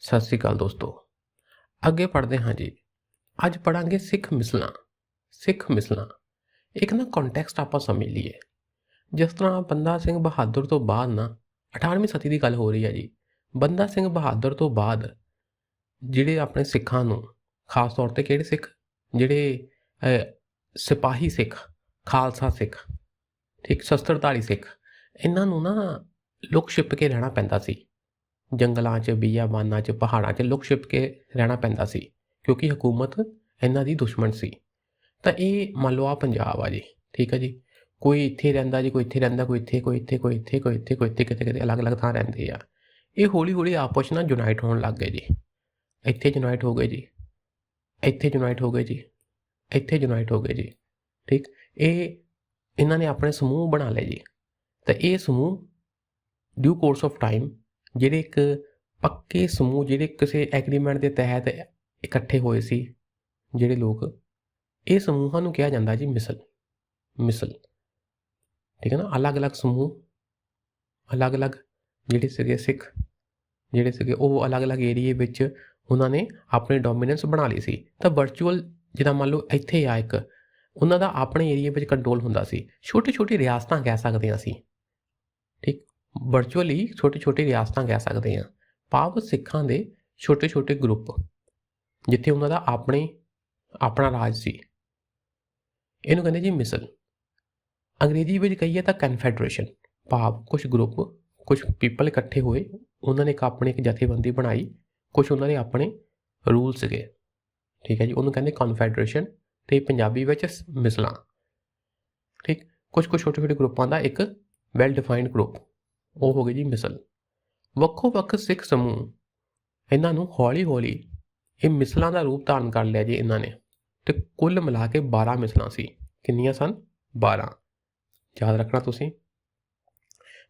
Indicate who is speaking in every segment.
Speaker 1: ਸਤਿ ਸ੍ਰੀ ਅਕਾਲ ਦੋਸਤੋ। ਅੱਗੇ ਪੜ੍ਹਦੇ ਹਾਂ ਜੀ। ਅੱਜ ਪੜਾਂਗੇ ਸਿੱਖ ਮਿਸਲਾਂ। ਸਿੱਖ ਮਿਸਲਾਂ। ਇੱਕ ਨਾ ਕੰਟੈਕਸਟ ਆਪਾਂ ਸਮਝ ਲਈਏ। ਜਿਸ ਤਰ੍ਹਾਂ ਬੰਦਾ ਸਿੰਘ ਬਹਾਦਰ ਤੋਂ ਬਾਅਦ ਨਾ 18ਵੀਂ ਸਦੀ ਦੀ ਗੱਲ ਹੋ ਰਹੀ ਹੈ ਜੀ। ਬੰਦਾ ਸਿੰਘ ਬਹਾਦਰ ਤੋਂ ਬਾਅਦ ਜਿਹੜੇ ਆਪਣੇ ਸਿੱਖਾਂ ਨੂੰ, ਖਾਸ ਤੌਰ ਤੇ ਕਿਹੜੇ ਸਿੱਖ? ਜਿਹੜੇ ਸਿਪਾਹੀ ਸਿੱਖ, ਖਾਲਸਾ ਸਿੱਖ, ਠੀਕ ਸ਼ਸਤਰਧਾਰੀ ਸਿੱਖ, ਇਹਨਾਂ ਨੂੰ ਨਾ ਲੁਕ ਛਿਪ ਕੇ ਰਹਿਣਾ ਪੈਂਦਾ ਸੀ। ਜੰਗਲਾਂ 'ਚ ਬੀਆਬਾਨਾਂ 'ਚ, ਪਹਾੜਾਂ 'ਚ ਲੁਕ ਛਿਪ ਕੇ ਰਹਿਣਾ ਪੈਂਦਾ ਸੀ, ਕਿਉਂਕਿ ਹਕੂਮਤ ਇਹਨਾਂ ਦੀ ਦੁਸ਼ਮਣ ਸੀ। ਤਾਂ ਇਹ ਮੰਨ ਲਓ ਆ ਪੰਜਾਬ ਆ ਜੀ, ਠੀਕ ਆ ਜੀ? ਕੋਈ ਇੱਥੇ ਰਹਿੰਦਾ ਜੀ, ਕੋਈ ਇੱਥੇ ਰਹਿੰਦਾ, ਕੋਈ ਇੱਥੇ ਕੋਈ ਇੱਥੇ ਕੋਈ ਇੱਥੇ ਕੋਈ ਇੱਥੇ ਕੋਈ ਇੱਥੇ, ਕਿਤੇ ਕਿਤੇ ਅਲੱਗ-ਅਲੱਗ ਥਾਂ ਰਹਿੰਦੇ ਆ। ਇਹ ਹੌਲੀ ਹੌਲੀ ਆਪਸ ਨਾਲ ਯੂਨਾਈਟ ਹੋਣ ਲੱਗ ਗਏ ਜੀ। ਇੱਥੇ ਯੂਨਾਈਟ ਹੋ ਗਏ ਜੀ। ਇੱਥੇ ਯੂਨਾਈਟ ਹੋ ਗਏ ਜੀ। ਇੱਥੇ ਯੂਨਾਈਟ ਹੋ ਗਏ ਜੀ। ਠੀਕ? ਇਹ ਇਹਨਾਂ ਨੇ ਆਪਣੇ ਸਮੂਹ ਬਣਾ ਲਏ ਜੀ। ਤਾਂ ਇਹ ਸਮੂਹ ਡਿਊ ਕੋਰਸ ਆਫ ਟਾਈਮ ਜਿਹੜੇ ਇੱਕ ਪੱਕੇ ਸਮੂਹ, ਜਿਹੜੇ ਕਿਸੇ ਐਗਰੀਮੈਂਟ ਦੇ ਤਹਿਤ ਇਕੱਠੇ ਹੋਏ ਸੀ, ਜਿਹੜੇ ਲੋਕ, ਇਹ ਸਮੂਹਾਂ ਨੂੰ ਕਿਹਾ ਜਾਂਦਾ ਜੀ ਮਿਸਲ ਮਿਸਲ। ਠੀਕ ਹੈ ਨਾ? ਅਲੱਗ-ਅਲੱਗ ਸਮੂਹ, ਅਲੱਗ-ਅਲੱਗ ਜਿਹੜੇ ਸੀਗੇ ਸਿੱਖ, ਜਿਹੜੇ ਸੀਗੇ ਉਹ ਅਲੱਗ-ਅਲੱਗ ਏਰੀਏ ਵਿੱਚ ਉਹਨਾਂ ਨੇ ਆਪਣੀ ਡੋਮੀਨੈਂਸ ਬਣਾ ਲਈ ਸੀ। ਤਾਂ ਵਰਚੁਅਲ ਜਿੱਦਾਂ ਮੰਨ ਲਓ ਇੱਥੇ ਆ ਇੱਕ, ਉਹਨਾਂ ਦਾ ਆਪਣੇ ਏਰੀਆ ਵਿੱਚ ਕੰਟਰੋਲ ਹੁੰਦਾ ਸੀ। ਛੋਟੀ-ਛੋਟੀ ਰਿਆਸਤਾਂ ਕਹਿ ਸਕਦੇ ਹਾਂ ਅਸੀਂ। ਵਰਚੁਅਲੀ ਛੋਟੀ-ਛੋਟੀ ਰਿਆਸਤਾਂ ਕਹਿ ਸਕਦੇ ਹਾਂ। ਭਾਵ ਸਿੱਖਾਂ ਦੇ ਛੋਟੇ-ਛੋਟੇ ਗਰੁੱਪ ਜਿੱਥੇ ਉਹਨਾਂ ਦਾ ਆਪਣੇ, ਆਪਣਾ ਰਾਜ ਸੀ। ਇਹਨੂੰ ਕਹਿੰਦੇ ਜੀ ਮਿਸਲ। ਅੰਗਰੇਜ਼ੀ ਵਿੱਚ ਕਹੀਏ ਤਾਂ ਕਨਫੈਡਰੇਸ਼ਨ ਭਾਵ ਕੁਝ ਗਰੁੱਪ ਕੁਝ ਪੀਪਲ ਇਕੱਠੇ ਹੋਏ, ਉਹਨਾਂ ਨੇ ਇੱਕ ਆਪਣੀ ਇੱਕ ਜਥੇਬੰਦੀ ਬਣਾਈ ਕੁਝ ਉਹਨਾਂ ਦੇ ਆਪਣੇ ਰੂਲ ਸੀਗੇ। ਠੀਕ ਹੈ ਜੀ, ਉਹਨੂੰ ਕਹਿੰਦੇ ਕਨਫੈਡਰੇਸ਼ਨ ਤੇ ਪੰਜਾਬੀ ਵਿੱਚ ਮਿਸਲਾਂ। ਠੀਕ ਕੁਝ ਕੁਝ ਛੋਟੇ ਛੋਟੇ ਗਰੁੱਪਾਂ ਦਾ ਇੱਕ ਵੈਲ ਡਿਫਾਈਨਡ ਗਰੁੱਪ ਉਹ ਹੋ ਗਈ ਜੀ ਮਿਸਲ। ਵੱਖੋ ਵੱਖ ਸਿੱਖ ਸਮੂਹ ਇਹਨਾਂ ਨੂੰ ਹੌਲੀ ਹੌਲੀ ਇਹ ਮਿਸਲਾਂ ਦਾ ਰੂਪ ਧਾਰਨ ਕਰ ਲਿਆ ਜੀ ਇਹਨਾਂ ਨੇ ਤੇ ਕੁੱਲ ਮਿਲਾ ਕੇ 12 ਮਿਸਲਾਂ ਸੀ। ਕਿੰਨੀਆਂ ਸਨ? 12 ਯਾਦ ਰੱਖਣਾ ਤੁਸੀਂ।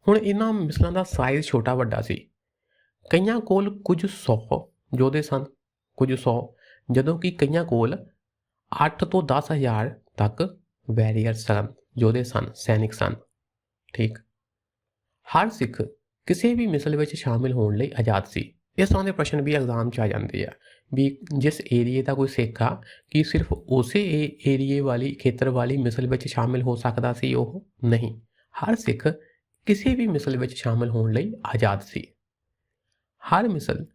Speaker 1: ਹੁਣ ਇਹਨਾਂ ਮਿਸਲਾਂ ਦਾ ਸਾਈਜ਼ ਛੋਟਾ ਵੱਡਾ ਸੀ। ਕਈਆਂ ਕੋਲ ਕੁਝ 100 ਯੋਧੇ ਸਨ, ਕੁਝ 100 ਜਦੋਂ ਕਿ ਕਈਆਂ ਕੋਲ 8 ਤੋਂ 10000 ਤੱਕ ਵੈਰੀਅਰ ਸਨ, ਯੋਧੇ ਸਨ, ਸੈਨਿਕ ਸਨ। ਠੀਕ। ਹਰ ਸਿੱਖ ਕਿਸੇ ਵੀ ਮਿਸਲ ਵਿੱਚ ਸ਼ਾਮਿਲ ਹੋਣ ਲਈ ਆਜ਼ਾਦ ਸੀ। ਇਸ ਤਰ੍ਹਾਂ ਦੇ ਪ੍ਰਸ਼ਨ ਵੀ ਐਗਜ਼ਾਮ 'ਚ ਆ ਜਾਂਦੇ ਆ ਵੀ ਜਿਸ ਏਰੀਏ ਦਾ ਕੋਈ ਸਿੱਖ ਆ, ਕਿ ਸਿਰਫ ਉਸੇ ਏਰੀਏ ਵਾਲੀ ਖੇਤਰ ਵਾਲੀ ਮਿਸਲ ਵਿੱਚ ਸ਼ਾਮਿਲ ਹੋ ਸਕਦਾ ਸੀ ਉਹ? ਨਹੀਂ। ਹਰ ਸਿੱਖ ਕਿਸੇ ਵੀ ਮਿਸਲ ਵਿੱਚ ਸ਼ਾਮਿਲ ਹੋਣ ਲਈ ਆਜ਼ਾਦ ਸੀ। ਹਰ ਮਿਸਲ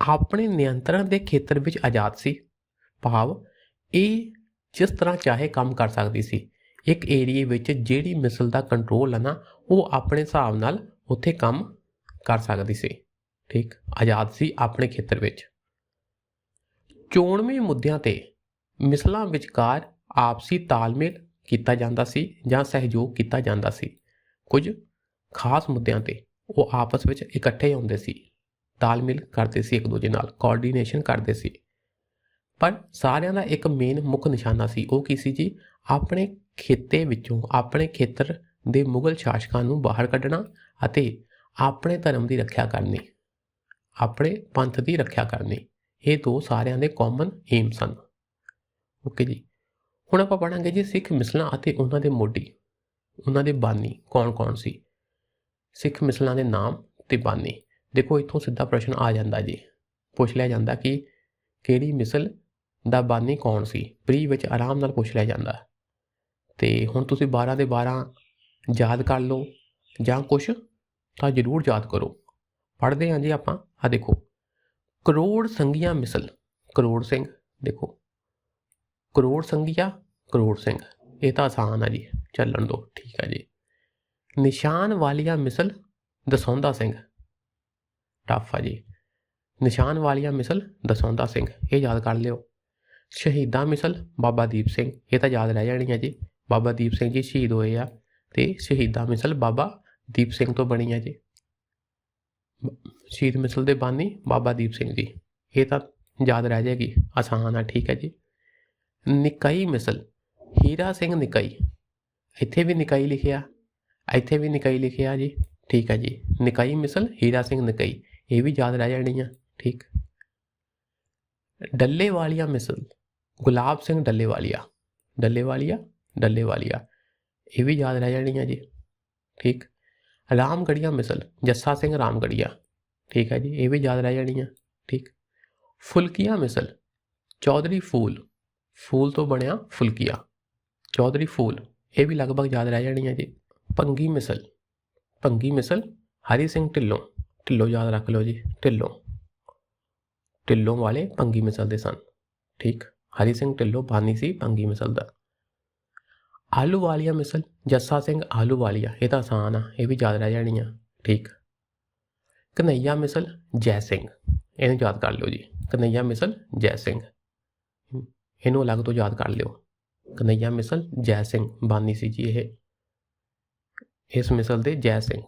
Speaker 1: ਆਪਣੇ ਨਿਯੰਤਰਣ ਦੇ ਖੇਤਰ ਵਿੱਚ ਆਜ਼ਾਦ ਸੀ। ਭਾਵ ਇਹ ਜਿਸ ਤਰ੍ਹਾਂ ਚਾਹੇ ਕੰਮ ਕਰ ਸਕਦੀ ਸੀ। ਇੱਕ ਏਰੀਏ ਵਿੱਚ ਜਿਹੜੀ ਮਿਸਲ ਦਾ ਕੰਟਰੋਲ ਹੈ ਨਾ ਉਹ ਆਪਣੇ ਹਿਸਾਬ ਨਾਲ ਉੱਥੇ ਕੰਮ ਕਰ ਸਕਦੀ ਸੀ। ਠੀਕ? ਆਜ਼ਾਦ ਸੀ ਆਪਣੇ ਖੇਤਰ ਵਿੱਚ। ਚੋਣਵੇਂ ਮੁੱਦਿਆਂ ਤੇ ਮਿਸਲਾਂ ਵਿਚਕਾਰ ਆਪਸੀ ਤਾਲਮੇਲ ਕੀਤਾ ਜਾਂਦਾ ਸੀ ਜਾਂ ਸਹਿਯੋਗ ਕੀਤਾ ਜਾਂਦਾ ਸੀ। ਕੁਝ ਖਾਸ ਮੁੱਦਿਆਂ ਤੇ ਉਹ ਆਪਸ ਵਿੱਚ ਇਕੱਠੇ ਹੁੰਦੇ ਸੀ। ਤਾਲਮੇਲ ਕਰਦੇ ਸੀ ਇੱਕ ਦੂਜੇ ਨਾਲ ਕੋਆਰਡੀਨੇਸ਼ਨ ਕਰਦੇ ਸੀ। ਪਰ ਸਾਰਿਆਂ ਦਾ ਇੱਕ ਮੇਨ ਮੁੱਖ ਨਿਸ਼ਾਨਾ ਸੀ ਉਹ ਕੀ ਸੀ ਜੀ? ਆਪਣੇ ਖੇਤੇ ਵਿੱਚੋਂ, ਆਪਣੇ ਖੇਤਰ ਦੇ ਮੁਗਲ ਸ਼ਾਸਕਾਂ ਨੂੰ ਬਾਹਰ ਕੱਢਣਾ ਅਤੇ ਆਪਣੇ ਧਰਮ ਦੀ ਰੱਖਿਆ ਕਰਨੀ। ਆਪਣੇ ਪੰਥ ਦੀ ਰੱਖਿਆ ਕਰਨੀ। ਇਹ ਦੋ ਸਾਰਿਆਂ ਦੇ ਕਾਮਨ ਏਮ ਸਨ। ਓਕੇ ਜੀ। ਹੁਣ ਆਪਾਂ ਪੜਾਂਗੇ ਜੀ ਸਿੱਖ ਮਿਸਲਾਂ ਅਤੇ ਉਹਨਾਂ ਦੇ ਮੋਢੀ। ਉਹਨਾਂ ਦੇ ਬਾਨੀ ਕੌਣ-ਕੌਣ ਸੀ? ਸਿੱਖ ਮਿਸਲਾਂ ਦੇ ਨਾਮ ਤੇ ਬਾਨੀ। ਦੇਖੋ, ਇੱਥੋਂ ਸਿੱਧਾ ਪ੍ਰਸ਼ਨ ਆ ਜਾਂਦਾ ਜੀ। ਪੁੱਛ ਲਿਆ ਜਾਂਦਾ ਕਿ ਕਿਹੜੀ ਮਿਸਲ ਦਾ ਬਾਨੀ ਕੌਣ ਸੀ? ਪ੍ਰੀ ਵਿੱਚ ਆਰਾਮ ਨਾਲ ਪੁੱਛ ਲਿਆ ਜਾਂਦਾ। ਤੇ ਹੁਣ ਤੁਸੀਂ 12 ਦੇ 12 ਯਾਦ ਕਰ ਲਓ ਜਾਂ ਕੁਝ ਤਾਂ ਜ਼ਰੂਰ ਯਾਦ ਕਰੋ। ਪੜ੍ਹਦੇ ਹਾਂ ਜੀ ਆਪਾਂ। ਆ ਦੇਖੋ, ਕਰੋੜ ਸੰਗੀਆਂ ਮਿਸਲ, ਕਰੋੜ ਸਿੰਘ, ਦੇਖੋ। ਕਰੋੜ ਸੰਗੀਆ, ਕਰੋੜ ਸਿੰਘ, ਇਹ ਤਾਂ ਆਸਾਨ ਆ ਜੀ, ਚੱਲਣ ਦੋ, ਠੀਕ ਆ ਜੀ। ਨਿਸ਼ਾਨ ਵਾਲੀਆਂ ਮਿਸਲ, ਦਸੌਂਦਾ ਸਿੰਘ। ਟਫ ਆ ਜੀ। ਨਿਸ਼ਾਨ ਵਾਲੀਆਂ ਮਿਸਲ, ਦਸੌਂਦਾ ਸਿੰਘ, ਇਹ ਯਾਦ ਕਰ ਲਿਓ। ਸ਼ਹੀਦਾਂ ਮਿਸਲ, ਬਾਬਾ ਦੀਪ ਸਿੰਘ, ਇਹ ਤਾਂ ਯਾਦ ਰਹਿ ਜਾਣੀ ਆ ਜੀ। ਬਾਬਾ ਦੀਪ ਸਿੰਘ ਜੀ ਸ਼ਹੀਦ ਹੋਏ ਆ। ਤੇ ਸ਼ਹੀਦਾਂ ਮਿਸਲ ਬਾਬਾ ਦੀਪ ਸਿੰਘ ਤੋਂ ਬਣੀ ਆ ਜੀ। ਸ਼ਹੀਦ ਮਿਸਲ ਦੇ ਬਾਨੀ ਬਾਬਾ ਦੀਪ ਸਿੰਘ ਜੀ। ਇਹ ਤਾਂ ਯਾਦ ਰਹਿ ਜਾਏਗੀ ਆਸਾਨ ਆ ਠੀਕ ਹੈ ਜੀ। ਨਿਕਾਈ ਮਿਸਲ, ਹੀਰਾ ਸਿੰਘ ਨਿਕਾਈ। ਇੱਥੇ ਵੀ ਨਿਕਾਈ ਲਿਖਿਆ, ਇੱਥੇ ਵੀ ਨਿਕਾਈ ਲਿਖਿਆ ਜੀ। ਠੀਕ ਹੈ ਜੀ, ਨਿਕਾਈ ਮਿਸਲ, ਹੀਰਾ ਸਿੰਘ ਨਿਕਾਈ। ਇਹ ਵੀ ਯਾਦ ਰਹਿ ਜਾਣੀ ਆ, ਠੀਕ। ਡੱਲੇ ਵਾਲੀਆ ਮਿਸਲ, ਗੁਲਾਬ ਸਿੰਘ ਡੱਲੇ ਵਾਲੀਆ ਡੱਲੇ ਵਾਲੀਆ ਡੱਲੇ ਵਾਲੀਆ ਇਹ ਵੀ ਯਾਦ ਰਹਿ ਜਾਣੀ ਆ ਜੀ। ਠੀਕ? ਰਾਮਗੜੀਆ ਮਿਸਲ, ਜੱਸਾ ਸਿੰਘ ਰਾਮਗੜੀਆ ਠੀਕ ਹੈ ਜੀ, ਇਹ ਵੀ ਯਾਦ ਰਹਿ ਜਾਣੀ ਆ ਠੀਕ? ਫੁਲਕੀਆ ਮਿਸਲ, ਚੌਧਰੀ ਫੂਲ। ਫੂਲ ਤੋਂ ਬਣਿਆ ਫੁਲਕੀਆ। ਚੌਧਰੀ ਫੂਲ, ਇਹ ਵੀ ਲਗਭਗ ਯਾਦ ਰਹਿ ਜਾਣੀਆਂ ਜੀ। ਪੰਗੀ ਮਿਸਲ ਪੰਗੀ ਮਿਸਲ, ਹਰੀ ਸਿੰਘ ਢਿੱਲੋਂ। ਢਿੱਲੋਂ ਯਾਦ ਰੱਖ ਲਓ ਜੀ, ਢਿੱਲੋਂ। ਢਿੱਲੋਂ ਵਾਲੇ ਪੰਗੀ ਮਿਸਲ ਦੇ ਸਨ। ਠੀਕ? ਹਰੀ ਸਿੰਘ ਢਿੱਲੋਂ ਬਾਨੀ ਸੀ ਪੰਗੀ ਮਿਸਲ ਦਾ। ਆਲੂ ਵਾਲੀਆ ਮਿਸਲ, ਜੱਸਾ ਸਿੰਘ ਆਲੂ ਵਾਲੀਆ, ਇਹ ਤਾਂ ਆਸਾਨ ਆ, ਇਹ ਵੀ ਯਾਦ ਰਹਿ ਜਾਣੀ ਆ ਠੀਕ। ਕਨਈਆ ਮਿਸਲ, ਜੈ ਸਿੰਘ, ਇਹਨੂੰ ਯਾਦ ਕਰ ਲਿਓ ਜੀ, ਕਨਈਆ ਮਿਸਲ, ਜੈ ਸਿੰਘ। ਇਹਨੂੰ ਅਲੱਗ ਤੋਂ ਯਾਦ ਕਰ ਲਿਓ। ਕਨਈਆ ਮਿਸਲ, ਜੈ ਸਿੰਘ, ਬਾਨੀ ਸੀ ਜੀ ਇਹ। ਇਸ ਮਿਸਲ ਦੇ ਜੈ ਸਿੰਘ।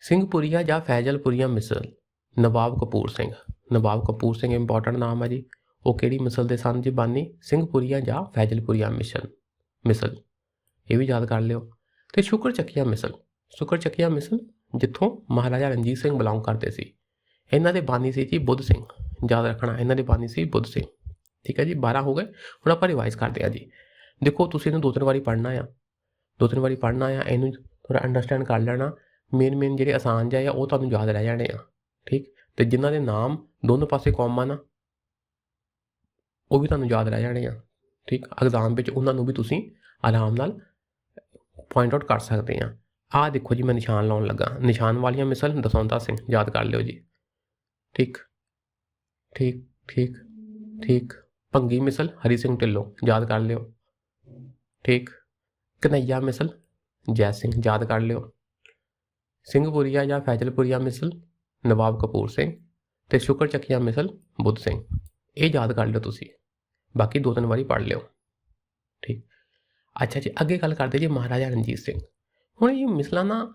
Speaker 1: ਸਿੰਘਪੁਰੀਆ ਜਾਂ ਫੈਜ਼ਲਪੁਰੀਆ ਮਿਸਲ, ਨਵਾਬ ਕਪੂਰ ਸਿੰਘ। ਨਵਾਬ ਕਪੂਰ ਸਿੰਘ ਇੰਪੋਰਟੈਂਟ ਨਾਮ ਹੈ ਜੀ। ਉਹ ਕਿਹੜੀ ਮਿਸਲ ਦੇ ਸਨ ਜੀ ਬਾਨੀ? ਸਿੰਘਪੁਰੀਆ ਜਾਂ ਫੈਜ਼ਲਪੁਰੀਆ ਮਿਸ਼ਨ। ਮਿਸਲ। ਇਹ ਵੀ ਯਾਦ ਕਰ ਲਿਓ। ਤੇ ਸ਼ੁਕਰ ਚੱਕੀਆ ਮਿਸਲ। ਸ਼ੁਕਰ ਚੱਕੀਆ ਮਿਸਲ, ਜਿੱਥੋਂ ਮਹਾਰਾਜਾ ਰਣਜੀਤ ਸਿੰਘ ਬਿਲੋਂਗ ਕਰਦੇ ਸੀ। ਇਹਨਾਂ ਦੇ ਬਾਨੀ ਸੀ ਜੀ ਬੁੱਧ ਸਿੰਘ। ਯਾਦ ਰੱਖਣਾ, ਇਹਨਾਂ ਦੇ ਬਾਨੀ ਸੀ ਬੁੱਧ ਸਿੰਘ। ਠੀਕ ਹੈ ਜੀ 12 ਹੋ ਗਏ। ਹੁਣ ਆਪਾਂ ਰਿਵਾਈਜ਼ ਕਰਦੇ ਹਾਂ ਜੀ। ਦੇਖੋ, ਤੁਸੀਂ ਇਹਨੂੰ ਦੋ ਤਿੰਨ ਵਾਰੀ ਪੜ੍ਹਨਾ ਆ। ਦੋ ਤਿੰਨ ਵਾਰੀ ਪੜ੍ਹਨਾ ਆ, ਇਹਨੂੰ ਥੋੜਾ ਅੰਡਰਸਟੈਂਡ ਕਰ ਲੈਣਾ। ਮੇਨ ਮੇਨ ਜਿਹੜੇ ਆਸਾਨ ਜਿਹੇ ਆ, ਉਹ ਤੁਹਾਨੂੰ ਯਾਦ ਰਹਿ ਜਾਣੇ ਆ। ਠੀਕ? ਤੇ ਜਿਨ੍ਹਾਂ ਦੇ ਨਾਮ ਦੋਨੋਂ ਪਾਸੇ ਕਾਮਨ ਆ ਉਹ ਵੀ ਤੁਹਾਨੂੰ ਯਾਦ ਰਹਿ ਜਾਣੇ ਆ। ਠੀਕ? ਐਗਜ਼ਾਮ ਵਿੱਚ ਉਹਨਾਂ ਨੂੰ ਵੀ ਤੁਸੀਂ ਆਰਾਮ ਨਾਲ ਪੁਆਇੰਟ ਆਊਟ ਕਰ ਸਕਦੇ ਆ। ਆਹ ਦੇਖੋ ਜੀ, ਮੈਂ ਨਿਸ਼ਾਨ ਲਾਉਣ ਲੱਗਾ। ਨਿਸ਼ਾਨ ਵਾਲੀਆਂ ਮਿਸਲ ਦਸੌਂਦਾ ਸਿੰਘ, ਯਾਦ ਕਰ ਲਿਓ ਜੀ। ਠੀਕ? ਠੀਕ ਠੀਕ ਠੀਕ। ਭੰਗੀ ਮਿਸਲ ਹਰੀ ਸਿੰਘ ਢਿੱਲੋਂ, ਯਾਦ ਕਰ ਲਿਓ। ਠੀਕ? ਕਨਈਆ ਮਿਸਲ ਜੈ ਸਿੰਘ, ਯਾਦ ਕਰ ਲਿਓ। ਸਿੰਘਪੁਰੀਆ ਜਾਂ ਫੈਜ਼ਲਪੁਰੀਆ ਮਿਸਲ ਨਵਾਬ ਕਪੂਰ ਸਿੰਘ ਤੇ ਸ਼ੁਕਰ ਚੱਕੀਆ ਮਿਸਲ ਬੁੱਧ ਸਿੰਘ। ਇਹ ਯਾਦ ਕਰ ਲਿਓ ਤੁਸੀਂ। ਬਾਕੀ ਦੋ ਤਿੰਨ ਵਾਰੀ ਪੜ੍ਹ ਲਿਓ। ਠੀਕ। ਅੱਛਾ ਜੀ ਅੱਗੇ ਗੱਲ ਕਰਦੇ ਜੀ ਮਹਾਰਾਜਾ ਰਣਜੀਤ ਸਿੰਘ। ਹੁਣ ਇਹ ਮਿਸਲਾਂ ਨਾ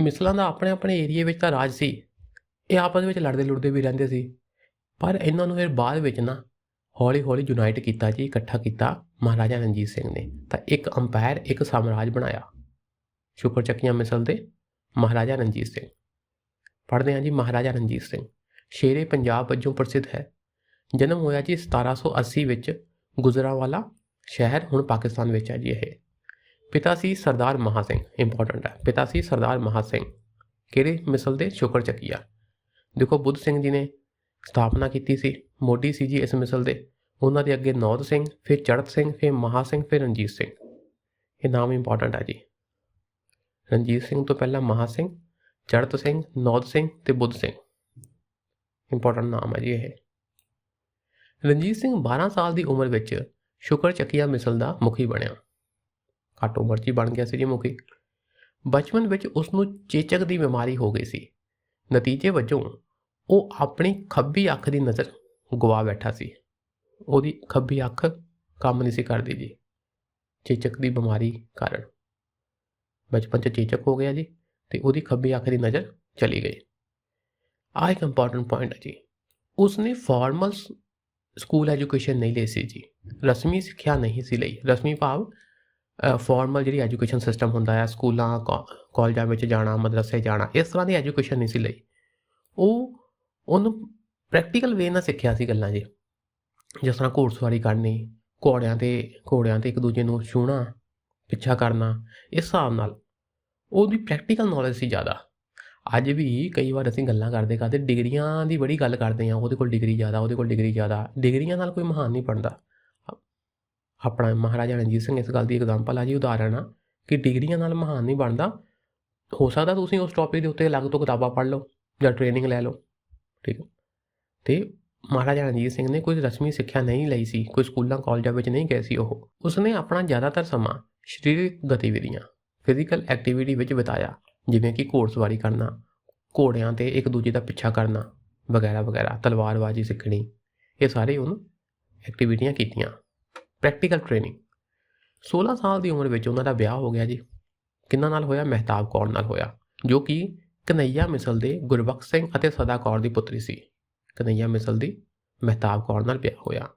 Speaker 1: ਮਿਸਲਾਂ ਦਾ ਆਪਣੇ ਆਪਣੇ ਏਰੀਏ ਵਿੱਚ ਤਾਂ ਰਾਜ ਸੀ। ਇਹ ਆਪਸ ਵਿੱਚ ਲੜਦੇ ਲੁੜਦੇ ਵੀ ਰਹਿੰਦੇ ਸੀ। ਪਰ ਇਹਨਾਂ ਨੂੰ ਫਿਰ ਬਾਅਦ ਵਿੱਚ ਨਾ ਹੌਲੀ ਹੌਲੀ ਯੂਨਾਈਟ ਕੀਤਾ ਜੀ, ਇਕੱਠਾ ਕੀਤਾ ਮਹਾਰਾਜਾ ਰਣਜੀਤ ਸਿੰਘ ਨੇ। ਤਾਂ ਇੱਕ ਅੰਪਾਇਰ ਇੱਕ ਸਾਮਰਾਜ ਬਣਾਇਆ। ਸ਼ੁਕਰ ਚੱਕੀਆਂ ਮਿਸਲ ਦੇ, ਮਹਾਰਾਜਾ ਰਣਜੀਤ ਸਿੰਘ। ਪੜ੍ਹਦੇ ਹਾਂ ਜੀ ਮਹਾਰਾਜਾ ਰਣਜੀਤ ਸਿੰਘ। ਸ਼ੇਰੇ ਪੰਜਾਬ ਵਜੋਂ ਪ੍ਰਸਿੱਧ ਹੈ। ਜਨਮ ਹੋਇਆ ਜੀ 1780 ਵਿੱਚ ਗੁਜਰਾਵਾਲਾ ਸ਼ਹਿਰ, ਹੁਣ ਪਾਕਿਸਤਾਨ ਵਿੱਚ ਹੈ ਜੀ ਇਹ। ਪਿਤਾ ਸੀ ਸਰਦਾਰ ਮਹਾ ਸਿੰਘ ਇੰਪੋਰਟੈਂਟ ਹੈ। ਪਿਤਾ ਸੀ ਸਰਦਾਰ ਮਹਾ ਸਿੰਘ, ਕਿਹੜੇ? ਮਿਸਲ ਦੇ ਸ਼ੁਕਰ ਚੱਕੀਆ। ਦੇਖੋ, ਬੁੱਧ ਸਿੰਘ ਜੀ ਨੇ ਸਥਾਪਨਾ ਕੀਤੀ ਸੀ, ਮੋਢੀ ਸੀ ਜੀ ਇਸ ਮਿਸਲ ਦੇ। ਉਹਨਾਂ ਦੇ ਅੱਗੇ ਨੌਦ ਸਿੰਘ, ਫਿਰ ਚੜਤ ਸਿੰਘ, ਫਿਰ ਮਹਾ ਸਿੰਘ, ਫਿਰ ਰਣਜੀਤ ਸਿੰਘ। ਇਹ ਨਾਮ ਇੰਪੋਰਟੈਂਟ ਹੈ ਜੀ। ਰਣਜੀਤ ਸਿੰਘ ਤੋਂ ਪਹਿਲਾਂ ਮਹਾ ਸਿੰਘ ਚੜਤ ਸਿੰਘ, ਨੌਦ ਸਿੰਘ ਤੇ ਬੁੱਧ ਸਿੰਘ। ਇੰਪੋਰਟੈਂਟ ਨਾਮ ਹੈ ਜੀ ਇਹ। ਰਣਜੀਤ ਸਿੰਘ 12 ਸਾਲ ਦੀ ਉਮਰ ਵਿੱਚ ਸ਼ੁਕਰ ਚੱਕੀਆ ਮਿਸਲ ਦਾ ਮੁਖੀ ਬਣਿਆ। ਘੱਟ ਉਮਰ 'ਚ ਹੀ ਬਣ ਗਿਆ ਸੀ ਜੀ ਮੁਖੀ। ਬਚਪਨ ਵਿੱਚ ਉਸ ਨੂੰ ਚੇਚਕ ਦੀ ਬਿਮਾਰੀ ਹੋ ਗਈ ਸੀ। ਨਤੀਜੇ ਵਜੋਂ ਉਹ ਆਪਣੀ ਖੱਬੀ ਅੱਖ ਦੀ ਨਜ਼ਰ ਗਵਾ ਬੈਠਾ ਸੀ। ਉਹਦੀ ਖੱਬੀ ਅੱਖ ਕੰਮ ਨਹੀਂ ਸੀ ਕਰਦੀ ਜੀ। ਚੇਚਕ ਦੀ ਬਿਮਾਰੀ ਕਾਰਨ ਬਚਪਨ 'ਚ ਚੇਚਕ ਹੋ ਗਿਆ ਜੀ ਤੇ ਉਹਦੀ ਖੱਬੀ ਅੱਖ ਦੀ ਨਜ਼ਰ ਚਲੀ ਗਈ। ਆਹ ਇੱਕ ਇੰਪੋਰਟੈਂਟ ਪੁਆਇੰਟ ਹੈ ਜੀ। ਉਸਨੇ ਫਾਰਮਲ ਸਕੂਲ ਐਜੂਕੇਸ਼ਨ ਨਹੀਂ ਲਈ ਸੀ ਜੀ ਰਸਮੀ ਸਿੱਖਿਆ ਨਹੀਂ ਸੀ ਲਈ ਰਸਮੀ ਭਾਵ ਫਾਰਮਲ ਜਿਹੜੀ ਐਜੂਕੇਸ਼ਨ ਸਿਸਟਮ ਹੁੰਦਾ ਹੈ ਸਕੂਲਾਂ ਕਾਲਜਾਂ ਵਿੱਚ ਜਾਣਾ ਮਦਰਸੇ ਜਾਣਾ ਇਸ ਤਰ੍ਹਾਂ ਦੀ ਐਜੂਕੇਸ਼ਨ ਨਹੀਂ ਸੀ ਲਈ ਉਹ ਉਹਨੂੰ ਪ੍ਰੈਕਟੀਕਲ ਵੇ ਨਾਲ ਸਿੱਖਿਆ ਸੀ ਗੱਲਾਂ ਜੀ ਜਿਸ ਤਰ੍ਹਾਂ ਘੋੜਸਵਾਰੀ ਕਰਨੀ ਘੋੜਿਆਂ ਤੇ ਘੋੜਿਆਂ ਤੇ ਇੱਕ ਦੂਜੇ ਨੂੰ ਛੂਹਣਾ ਪਿੱਛਾ ਕਰਨਾ ਇਸ ਹਿਸਾਬ ਨਾਲ ਉਹਦੀ ਪ੍ਰੈਕਟੀਕਲ ਨੌਲੇਜ ਸੀ ਜ਼ਿਆਦਾ ਅੱਜ ਵੀ ਕਈ ਵਾਰ ਅਸੀਂ ਗੱਲਾਂ ਕਰਦੇ ਕਰਦੇ ਡਿਗਰੀਆਂ ਦੀ ਬੜੀ ਗੱਲ ਕਰਦੇ ਆ ਉਹਦੇ ਕੋਲ ਡਿਗਰੀ ਜ਼ਿਆਦਾ, ਉਹਦੇ ਕੋਲ ਡਿਗਰੀ ਜ਼ਿਆਦਾ, ਡਿਗਰੀਆਂ ਨਾਲ ਕੋਈ ਮਹਾਨ ਨਹੀਂ ਬਣਦਾ। ਆਪਣਾ ਮਹਾਰਾਜਾ ਰਣਜੀਤ ਸਿੰਘ ਇਸ ਗੱਲ ਦੀ ਐਗਜ਼ਾਮਪਲ ਆ ਜੀ ਉਦਾਹਰਣ ਆ ਕਿ ਡਿਗਰੀਆਂ ਨਾਲ ਮਹਾਨ ਨਹੀਂ ਬਣਦਾ। ਹੋ ਸਕਦਾ ਤੁਸੀਂ ਉਸ ਟੌਪਿਕ ਦੇ ਉੱਤੇ ਅਲੱਗ ਤੋਂ ਕਿਤਾਬਾਂ ਪੜ੍ਹ ਲਓ ਜਾਂ ਟ੍ਰੇਨਿੰਗ ਲੈ ਲਓ, ਠੀਕ ਹੈ। ਤੇ ਮਹਾਰਾਜਾ ਰਣਜੀਤ ਸਿੰਘ ਨੇ ਕੋਈ ਰਸਮੀ ਸਿੱਖਿਆ ਨਹੀਂ ਲਈ ਸੀ, ਕੋਈ ਸਕੂਲਾਂ, ਕਾਲਜਾਂ ਵਿੱਚ ਨਹੀਂ ਗਏ ਸੀ ਉਹ। ਉਸਨੇ ਆਪਣਾ ਜ਼ਿਆਦਾਤਰ ਸਮਾਂ ਸਰੀਰਕ ਗਤੀਵਿਧੀਆਂ ਫਿਜ਼ੀਕਲ ਐਕਟੀਵਿਟੀ ਵਿੱਚ ਬਿਤਾਇਆ। ਜਿਵੇਂ ਕਿ ਘੋੜ ਸਵਾਰੀ ਕਰਨਾ, ਘੋੜਿਆਂ ਤੇ ਇੱਕ ਦੂਜੇ ਦਾ ਪਿੱਛਾ ਕਰਨਾ ਵਗੈਰਾ ਵਗੈਰਾ ਤਲਵਾਰਬਾਜ਼ੀ ਸਿੱਖਣੀ, ਇਹ ਸਾਰੇ ਉਹਨੂੰ ਐਕਟੀਵਿਟੀਆਂ ਕੀਤੀਆਂ। ਪ੍ਰੈਕਟੀਕਲ ਟ੍ਰੇਨਿੰਗ 16 ਸਾਲ ਦੀ ਉਮਰ ਵਿੱਚ ਉਹਨਾਂ ਦਾ ਵਿਆਹ ਹੋ ਗਿਆ ਜੀ। ਕਿੰਨਾ ਨਾਲ ਹੋਇਆ? ਮਹਿਤਾਬ ਕੌਰ ਨਾਲ ਹੋਇਆ, ਜੋ ਕਿ ਕਨਈਆ ਮਿਸਲ ਦੇ ਗੁਰਬਖਸ਼ ਸਿੰਘ ਅਤੇ ਸਦਾ ਕੌਰ ਦੀ ਪੁੱਤਰੀ ਸੀ। ਕਨਈਆ ਮਿਸਲ ਦੀ ਮਹਿਤਾਬ ਕੌਰ ਨਾਲ ਵਿਆਹ ਹੋਇਆ।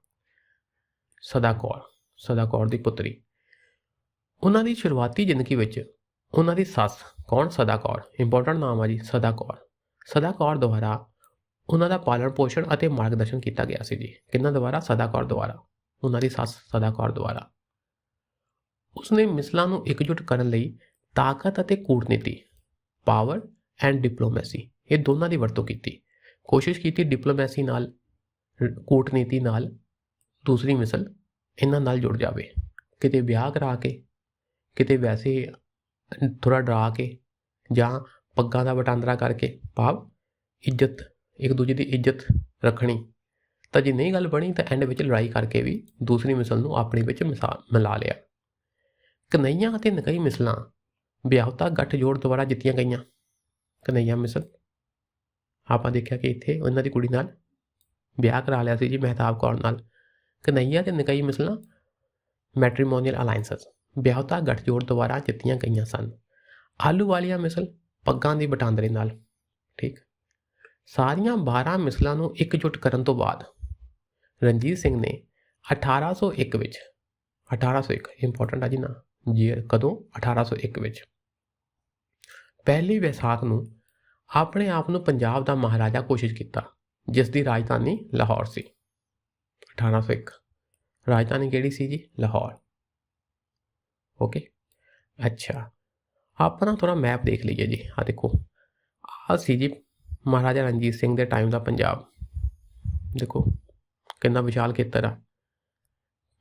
Speaker 1: ਸਦਾ ਕੌਰ ਸਦਾ ਕੌਰ ਦੀ ਪੁੱਤਰੀ। ਉਹਨਾਂ ਦੀ ਸ਼ੁਰੂਆਤੀ ਜ਼ਿੰਦਗੀ ਵਿੱਚ ਉਹਨਾਂ ਦੀ ਸੱਸ ਕੌਣ? ਸਦਾ ਕੌਰ। ਇੰਪੋਰਟੈਂਟ ਨਾਮ ਆ ਜੀ, ਸਦਾ ਕੌਰ। ਸਦਾ ਕੌਰ ਦੁਆਰਾ ਉਹਨਾਂ ਦਾ ਪਾਲਣ ਪੋਸ਼ਣ ਅਤੇ ਮਾਰਗਦਰਸ਼ਨ ਕੀਤਾ ਗਿਆ ਸੀ ਜੀ। ਕਿੰਨਾ ਦੁਆਰਾ? ਸਦਾ ਕੌਰ ਦੁਆਰਾ। ਉਹਨਾਂ ਦੀ ਸੱਸ ਸਦਾ ਕੌਰ ਦੁਆਰਾ। ਉਸਨੇ ਮਿਸਲਾਂ ਨੂੰ ਇਕਜੁੱਟ ਕਰਨ ਲਈ ਤਾਕਤ ਅਤੇ ਕੂਟਨੀਤੀ ਪਾਵਰ ਐਂਡ ਡਿਪਲੋਮੈਸੀ ਇਹ ਦੋਨਾਂ ਦੀ ਵਰਤੋਂ ਕੀਤੀ। ਕੋਸ਼ਿਸ਼ ਕੀਤੀ ਡਿਪਲੋਮੈਸੀ ਨਾਲ, ਕੂਟਨੀਤੀ ਨਾਲ ਦੂਸਰੀ ਮਿਸਲ ਇਹਨਾਂ ਨਾਲ ਜੁੜ ਜਾਵੇ। ਕਿਤੇ ਵਿਆਹ ਕਰਾ ਕੇ, ਕਿਤੇ ਵੈਸੇ ਥੋੜਾ ਡਰਾ ਕੇ ਜਾਂ ਪੱਗਾਂ ਦਾ ਵਟਾਂਦਰਾ ਕਰਕੇ ਭਾਵ ਇੱਜ਼ਤ, ਇੱਕ ਦੂਜੇ ਦੀ ਇੱਜ਼ਤ ਰੱਖਣੀ। ਤਾਂ ਜੇ ਨਹੀਂ ਗੱਲ ਬਣੀ ਤਾਂ ਐਂਡ ਵਿੱਚ ਲੜਾਈ ਕਰਕੇ ਵੀ ਦੂਸਰੀ ਮਿਸਲ ਨੂੰ ਆਪਣੇ ਵਿੱਚ ਮਿਸਾ, ਮਿਲਾ ਲਿਆ। ਕਨਈਆਂ ਅਤੇ ਨਕਈ ਮਿਸਲਾਂ ਵਿਆਹਤਾ ਗੱਠ ਜੋੜ ਦੁਆਰਾ ਜਿੱਤੀਆਂ ਗਈਆਂ। ਕਨਈਆਂ ਮਿਸਲ, ਆਪਾਂ ਦੇਖਿਆ ਕਿ ਇੱਥੇ ਉਹਨਾਂ ਦੀ ਕੁੜੀ ਨਾਲ ਵਿਆਹ ਕਰਾ ਲਿਆ ਸੀ ਜੀ ਮਹਿਤਾਬ ਕੌਰ ਨਾਲ। ਕਨਈਆ ਤੇ ਨਕਈ ਮਿਸਲਾਂ ਮੈਟ੍ਰੀਮੋਨੀਅਲ ਅਲਾਈਅੰਸਸ ਵਿਆਹਤਾ ਗੱਠਜੋੜ ਦੁਆਰਾ ਜਿੱਤੀਆਂ ਗਈਆਂ ਸਨ। ਆਲੂ ਵਾਲੀਆਂ ਮਿਸਲ ਪੱਗਾਂ ਦੀ ਵਟਾਂਦਰੇ ਨਾਲ, ਠੀਕ? ਸਾਰੀਆਂ 12 ਮਿਸਲਾਂ ਨੂੰ ਇਕਜੁੱਟ ਕਰਨ ਤੋਂ ਬਾਅਦ ਰਣਜੀਤ ਸਿੰਘ ਨੇ 1801 ਵਿੱਚ 1801 ਇੰਪੋਰਟੈਂਟ ਆ ਜੀ ਨਾ ਜੀ ਕਦੋਂ? 1801 ਵਿੱਚ ਪਹਿਲੀ ਵਿਸਾਖ ਨੂੰ ਆਪਣੇ ਆਪ ਨੂੰ ਪੰਜਾਬ ਦਾ ਮਹਾਰਾਜਾ ਕੋਸ਼ਿਸ਼ ਕੀਤਾ, ਜਿਸ ਦੀ ਰਾਜਧਾਨੀ ਲਾਹੌਰ ਸੀ। 1801 ਰਾਜਧਾਨੀ ਕਿਹੜੀ ਸੀ ਜੀ? ਲਾਹੌਰ। ਓਕੇ ਅੱਛਾ। ਆਪਾਂ ਨਾ ਥੋੜਾ ਮੈਪ ਦੇਖ ਲਈਏ ਜੀ। ਆ ਦੇਖੋ। ਆ ਸੀ ਜੀ ਮਹਾਰਾਜਾ ਰਣਜੀਤ ਸਿੰਘ ਦੇ ਟਾਈਮ ਦਾ ਪੰਜਾਬ। ਦੇਖੋ, ਕਿੰਨਾ ਵਿਸ਼ਾਲ ਖੇਤਰ ਆ।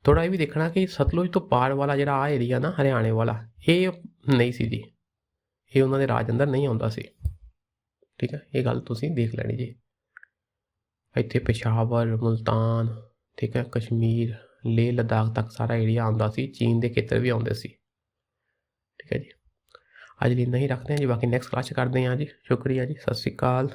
Speaker 1: ਥੋੜਾ ਇਹ ਵੀ ਦੇਖਣਾ ਕਿ ਸਤਲੁਜ ਤੋਂ ਪਾਰ ਵਾਲਾ ਜਿਹੜਾ ਆ ਏਰੀਆ ਨਾ, ਹਰਿਆਣੇ ਵਾਲਾ, ਇਹ ਨਹੀਂ ਸੀ ਜੀ। ਇਹ ਉਹਨਾਂ ਦੇ ਰਾਜ ਅੰਦਰ ਨਹੀਂ ਆਉਂਦਾ ਸੀ। ਠੀਕ ਹੈ ਇਹ ਗੱਲ ਤੁਸੀਂ ਦੇਖ ਲੈਣੀ ਜੀ। ਇੱਥੇ ਪਸ਼ਾਵਰ, ਮੁਲਤਾਨ, ਠੀਕ ਹੈ ਕਸ਼ਮੀਰ ਲੇਹ ਲਦਾਖ ਤੱਕ ਸਾਰਾ ਏਰੀਆ ਆਉਂਦਾ ਸੀ, ਚੀਨ ਦੇ ਖੇਤਰ ਵੀ ਆਉਂਦੇ ਸੀ। ਠੀਕ ਹੈ ਜੀ। ਅੱਜ ਲਈ ਨਹੀਂ ਰੱਖਦੇ ਹਾਂ ਜੀ। ਬਾਕੀ ਨੈਕਸਟ ਕਲਾਸ 'ਚ ਕਰਦੇ ਹਾਂ ਜੀ। ਸ਼ੁਕਰੀਆ ਜੀ। ਸਤਿ ਸ਼੍ਰੀ ਅਕਾਲ।